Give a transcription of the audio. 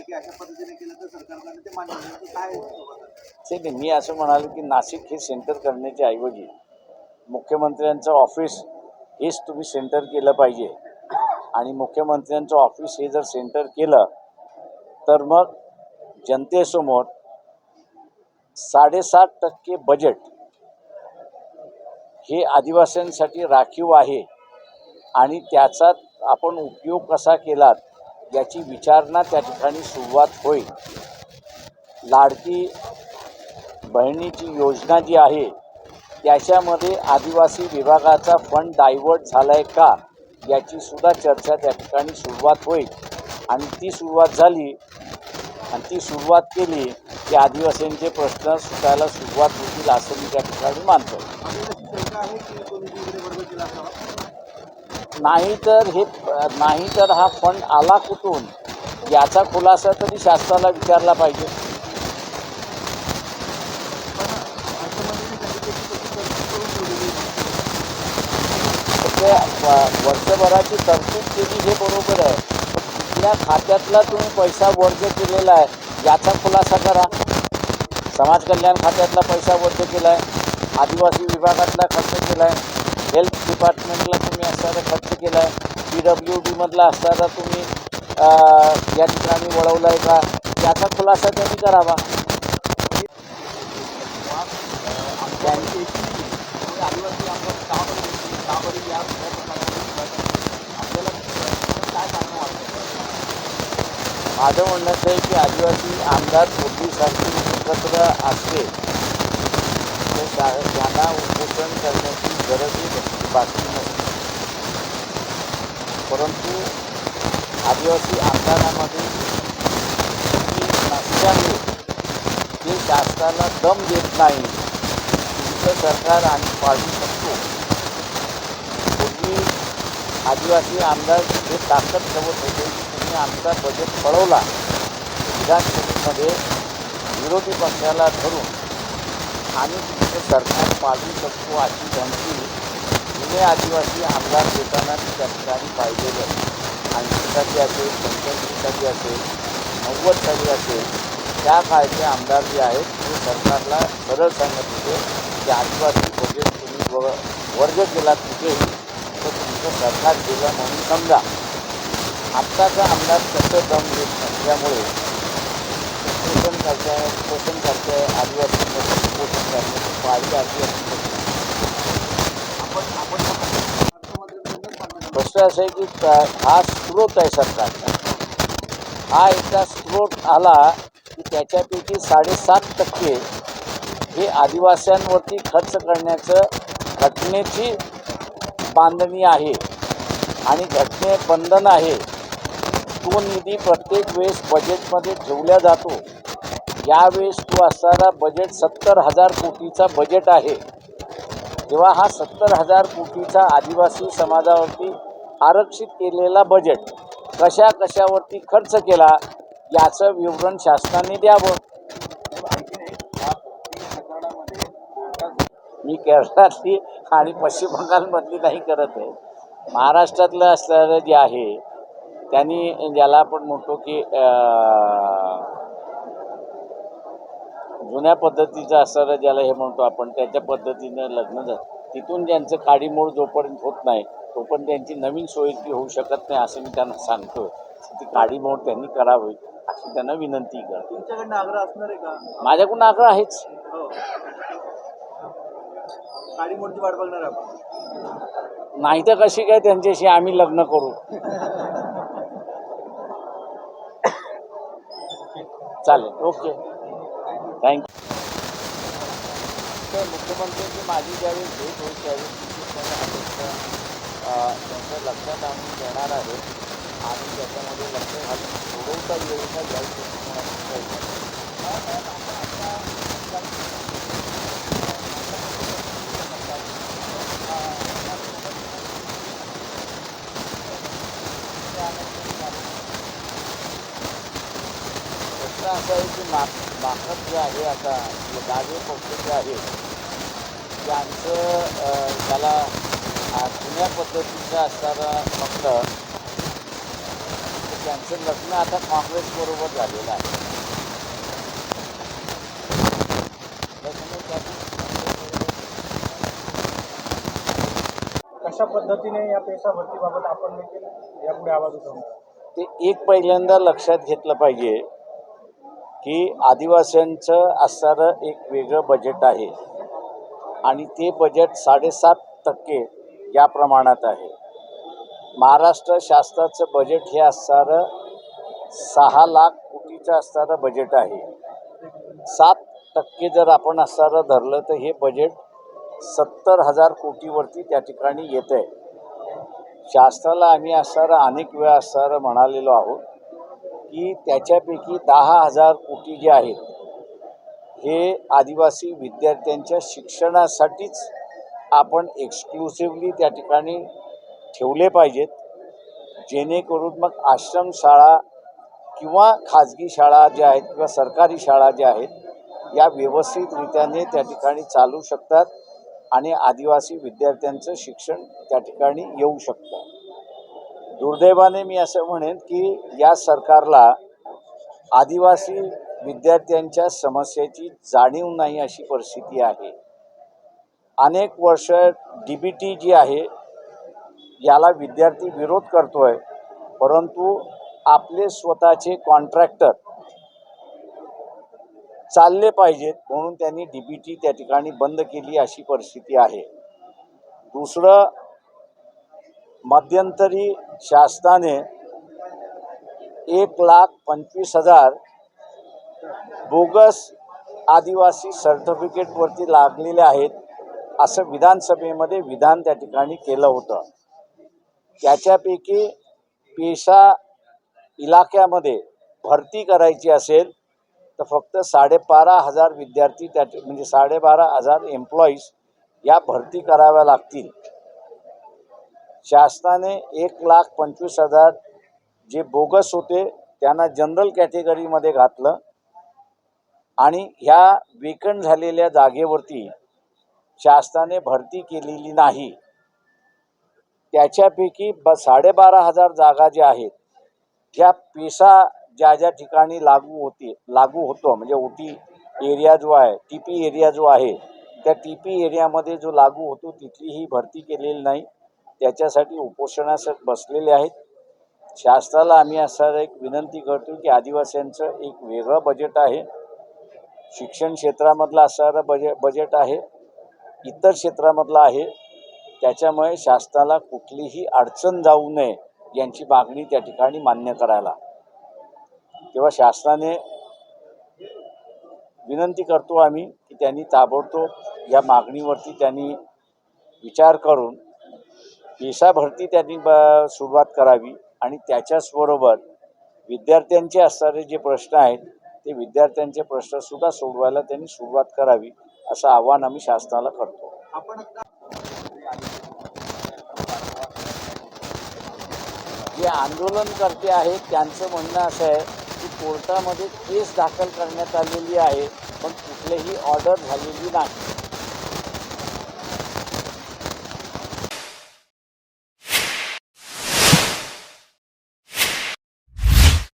झालं की अशा पद्धतीने केलं तर सरकारकडे ते मान्य काय ते नाही मी असं म्हणालो की नाशिक हे सेंटर करण्याच्या ऐवजी मुख्यमंत्र्यांचं ऑफिस हेच तुम्ही सेंटर केलं पाहिजे. आणि मुख्यमंत्र्यांचं ऑफिस हे जर सेंटर केलं तर मग जनतेसमोर साडेसात टक्के बजेट हे आदिवासींसाठी राखीव आहे. आणि त्याचा आपण उपयोग कसा केलात याची विचारणा त्या ठिकाणी सुरुवात होईल. लाडकी बहिणीची योजना जी आहे त्याच्यामध्ये आदिवासी विभागाचा फंड डायव्हर्ट झाला आहे का याची सुद्धा चर्चा त्या ठिकाणी सुरुवात होईल. आणि ती सुरुवात झाली आणि ती सुरुवात केली की आदिवासींचे प्रश्न सुटायला सुरुवात होतील असं मी त्या ठिकाणी मानतो नाही तर हे नाही तर हा फंड आला कुठून? याचा खुलासा तरी शासनाला विचारला पाहिजे. वर्षभराची तरतूद केली हे बरोबर आहे. पण खात्यातला तुम्ही पैसा वर्ग केलेला आहे याचा खुलासा करा. समाज कल्याण खात्यातला पैसा वर्ग केला आहे आदिवासी विभागातला खर्च केला आहे हेल्थ डिपार्टमेंटला तुम्ही असणारा खर्च केला आहे पी डब्ल्यू डीमधला असणारा तुम्ही या ठिकाणी वळवला आहे का? याचा खुलासा त्यांनी करावा. काय माझं म्हणणं असं आहे की आदिवासी आमदार पूर्वीसारखी एकत्र असले त्यांना उपोषण करण्याची गरजही बाकी नसते परंतु आदिवासी आमदारामध्ये नसल्यामुळे ते शासनाला दम देत नाही. तुमचं सरकार आम्ही पाळू शकतो. पूर्वी आदिवासी आमदार हे ताकद ठेवत होते की तुम्ही आमचा बजेट पळवला. विधानसभेमध्ये विरोधी पक्षाला धरून. आणि तुमचं सरकार पाडू शकतो अशी धमकी जुने आदिवासी आमदार देताना त्या ठिकाणी पाहिलेलं ऐंशी साली असेल पंच्याऐंशीसाठी असेल नव्वद साली असेल त्या काळचे आमदार जे आहेत ते सरकारला सरळ सांगत होते की आदिवासी बजेट तुम्ही व वर्ग केला कुठेही तर तुमचं सरकार गेलं म्हणून समजा. आत्ताचा आमदार कसं दम देत नसल्यामुळे शोषण करते शोषण करते आदिवासी शोषण करण्याची पाळी आदिवासी आपण आपण असं आहे की हा स्रोत आहे सरकारचा. हा एकदा स्रोत आला की त्याच्यापैकी साडेसात टक्के हे आदिवास्यांवरती खर्च करण्याचं घटनेची बांधणी आहे. आणि घटने बंधन आहे. तो निधी प्रत्येक वेळेस बजेटमध्ये ठेवला जातो. यावेळेस असणारा बजेट सत्तर हजार कोटीचा बजेट आहे. तेव्हा हा सत्तर हजार कोटीचा आदिवासी समाजावरती आरक्षित केलेला बजेट कशा कशावरती खर्च केला याचं विवरण शासनाने द्यावं. मी केरळातली आणि पश्चिम बंगालमधली नाही करत आहे. महाराष्ट्रातलं असणारं जे आहे त्यांनी ज्याला आपण म्हणतो की जुन्या पद्धतीचं असणारं ज्याला हे म्हणतो आपण त्याच्या पद्धतीनं लग्न झालं. तिथून ज्यांचं काडीमोड जोपर्यंत होत नाही तोपर्यंत त्यांची नवीन सोयीची होऊ शकत नाही असं मी त्यांना सांगतो ती काडीमोड त्यांनी करावी अशी त्यांना विनंती करतो. तुमच्याकडनं आग्रह असणार आहे का? माझ्याकडून आग्रह आहेच. हो. काळी मोडची वाट बघणार आपण. नाही तर कशी काय त्यांच्याशी आम्ही लग्न करू? चालेल ओके. थँक्यू तर मुख्यमंत्र्यांची माझी ज्यावेळी भेट होईल त्यावेळी त्यांचं लक्षात आणून देणार आहे. आणि त्याच्यामध्ये लक्ष घालून सोडवता येईल का याही दृष्टिकोनातून प्रयत्न आहे की मा माखत जे आहे आता जे डावे पक्ष जे आहे त्यांचं त्याला जुन्या पद्धतीचं असणारं म्हटलं त्यांचं लग्न आता काँग्रेसबरोबर झालेलं आहे. कशा पद्धतीने या पेशा भरतीबाबत आपण देखील यापुढे आवाज उठवणार? ते एक पहिल्यांदा लक्षात घेतलं पाहिजे. की आदिवासींचं असणारं एक वेगळं बजेट आहे. आणि ते बजेट साडेसात टक्के या प्रमाणात आहे. महाराष्ट्र शासनाचं बजेट हे असणारं सहा लाख कोटीचं असणारं बजेट आहे. सात टक्के जर आपण असणारं धरलं तर हे बजेट सत्तर हजार कोटीवरती त्या ठिकाणी येतं आहे शासनाला आम्ही असणारं अनेक वेळा असणारं म्हणालेलो आहोत. की त्याच्यापैकी दहा हजार कोटी जे आहेत हे आदिवासी विद्यार्थ्यांच्या शिक्षणासाठीच आपण एक्सक्लुसिव्हली त्या ठिकाणी ठेवले पाहिजेत. जेणेकरून मग आश्रमशाळा किंवा खाजगी शाळा ज्या आहेत किंवा सरकारी शाळा ज्या आहेत या व्यवस्थितरित्याने त्या ठिकाणी चालू शकतात आणि आदिवासी विद्यार्थ्यांचं शिक्षण त्या ठिकाणी येऊ शकतं. दुर्दैवाने मी असं म्हणेन की या सरकारला आदिवासी विद्यार्थ्यांच्या समस्येची जाणीव नाही अशी परिस्थिती आहे. अनेक वर्ष डी बी टी जी आहे याला विद्यार्थी विरोध करतोय परंतु आपले स्वतःचे कॉन्ट्रॅक्टर चालले पाहिजेत म्हणून त्यांनी डी बी टी त्या ठिकाणी बंद केली अशी परिस्थिती आहे. दुसरं मध्यंतरी शासनाने एक लाख पंचवीस हजार बोगस आदिवासी सर्टिफिकेटवरती लागलेले आहेत असं विधानसभेमध्ये विधान त्या ठिकाणी केलं होतं. त्याच्यापैकी पेशा इलाक्यामध्ये भरती करायची असेल तर फक्त साडेबारा हजार विद्यार्थी त्या म्हणजे साडेबारा हजार एम्प्लॉईज या भरती कराव्या लागतील. शासनाने एक लाख पंचवीस हजार जे बोगस होते त्यांना जनरल कॅटेगरीमध्ये घातलं. आणि ह्या वेकंट झालेल्या जागेवरती शासनाने भरती केलेली नाही. त्याच्यापैकी ब साडेबारा हजार जागा ज्या आहेत त्या पेसा ज्या ज्या ठिकाणी लागू होती लागू होतो म्हणजे ओटी एरिया जो आहे टी पी एरिया जो आहे त्या टी पी एरियामध्ये जो लागू होतो तिथली ही भरती केलेली नाही. त्याच्यासाठी उपोषणास बसलेले आहेत. शासनाला आम्ही असं एक विनंती करतो की आदिवासींचं एक वेगळं बजेट आहे. शिक्षण क्षेत्रामधलं असणारं बजे बजेट आहे. इतर क्षेत्रामधलं आहे. त्याच्यामुळे शासनाला कुठलीही अडचण जाऊ नये यांची मागणी त्या ठिकाणी मान्य करायला. तेव्हा शासनाने विनंती करतो आम्ही की त्यांनी ताबडतोब या मागणीवरती त्यांनी विचार करून पेशा भरती त्यांनी सुरुवात करावी आणि त्याच्याचबरोबर विद्यार्थ्यांचे असणारे जे प्रश्न आहेत ते विद्यार्थ्यांचे प्रश्नसुद्धा सोडवायला त्यांनी सुरुवात करावी असं आव्हान आम्ही शासनाला करतो. जे आंदोलनकर्ते आहेत त्यांचं म्हणणं असं आहे की कोर्टामध्ये केस दाखल करण्यात आलेली आहे पण कुठलीही ऑर्डर झालेली नाही.